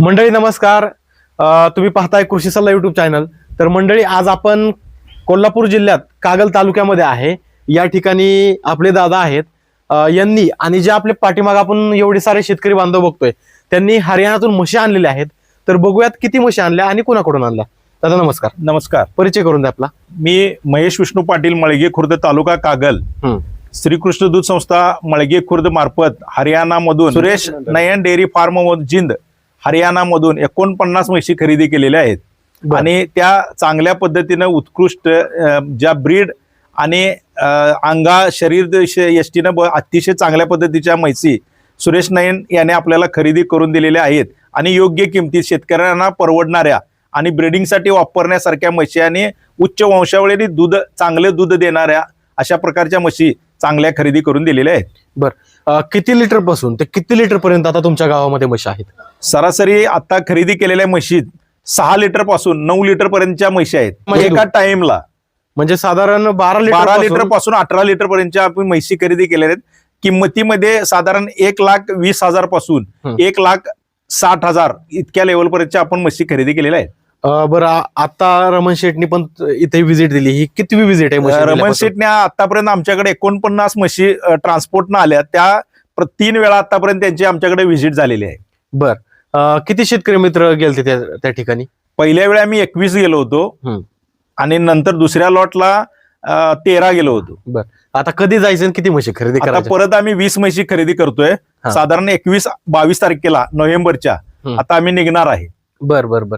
मंडळी नमस्कार. तुम्ही पाहताय कृषी सल्ला युट्यूब चॅनल तर मंडळी आज आपण कोल्हापूर जिल्ह्यात कागल तालुक्यामध्ये आहे. या ठिकाणी आपले दादा आहेत. यांनी आणि जे आपले पाठीमाग आपण एवढे सारे शेतकरी बांधव बघतोय त्यांनी हरियाणातून म्हशी आणलेल्या आहेत. तर बघूयात किती म्हशी आणल्या आणि कोणाकडून आणल्या. दादा नमस्कार. नमस्कार. परिचय करून द्या आपला. मी महेश विष्णू पाटील मळगे खुर्द तालुका कागल. श्रीकृष्ण दूध संस्था मळगे खुर्द मार्फत हरियाणामधून सुरेश. नयन डेअरी फार्म जिंद हरियाणामधून एकोणपन्नास म्हशी खरेदी केलेल्या आहेत. बरं. आणि त्या चांगल्या पद्धतीनं उत्कृष्ट ज्या ब्रीड आणि अंगा शरीर यष्टीनं ब- अतिशय चांगल्या पद्धतीच्या म्हशी सुरेश नयन याने आपल्याला खरेदी करून दिलेल्या आहेत. आणि योग्य किमतीत शेतकऱ्यांना परवडणाऱ्या आणि ब्रिडिंगसाठी वापरण्यासारख्या म्हशी आणि उच्च वंशावळीने दूध चांगले दूध देणाऱ्या अशा प्रकारच्या म्हशी चांगल्या खरेदी करून दिलेल्या आहेत. अ, किती लिटरपासून ते किती लिटर पर्यंत आता तुमच्या गावामध्ये म्हशी आहेत? सरासरी आता खरेदी केलेल्या म्हशीत सहा लिटरपासून नऊ लिटर पर्यंतच्या म्हशी आहेत. म्हणजे एका टाइमला म्हणजे साधारण बारा लिटर बारा लिटरपासून अठरा लिटर पर्यंतच्या आपण म्हशी खरेदी केलेल्या आहेत. किंमतीमध्ये साधारण एक लाख वीस हजारपासून. एक लाख साठ हजार इतक्या लेवल पर्यंतच्या आपण म्हशी खरेदी केलेल्या आहेत. बरं आता रमण शेटनी पण इथे व्हिजिट दिली. ही कितवी व्हिजिट आहे दिल्यापासून? शेटने आतापर्यंत आमच्याकडे एकोणपन्नास म्हशी ट्रान्सपोर्टनं आल्या त्या तीन वेळा आतापर्यंत त्यांची आमच्याकडे व्हिजिट झालेली आहे. बर. अ, किती शेतकरी मित्र गेलते त्या त्या ठिकाणी? पहिल्या वेळी आम्ही एकवीस गेलो होतो. आणि नंतर दुसऱ्या लॉटला अं, तेरा गेलो होतो. आता कधी जायचं आणि किती म्हशी खरेदी आता करायची परत आम्ही वीस म्हशी खरेदी करतोय. हा. साधारण एकवीस बावीस तारखेला नोव्हेंबरच्या. आता आम्ही निघणार आहे. बर बर बर.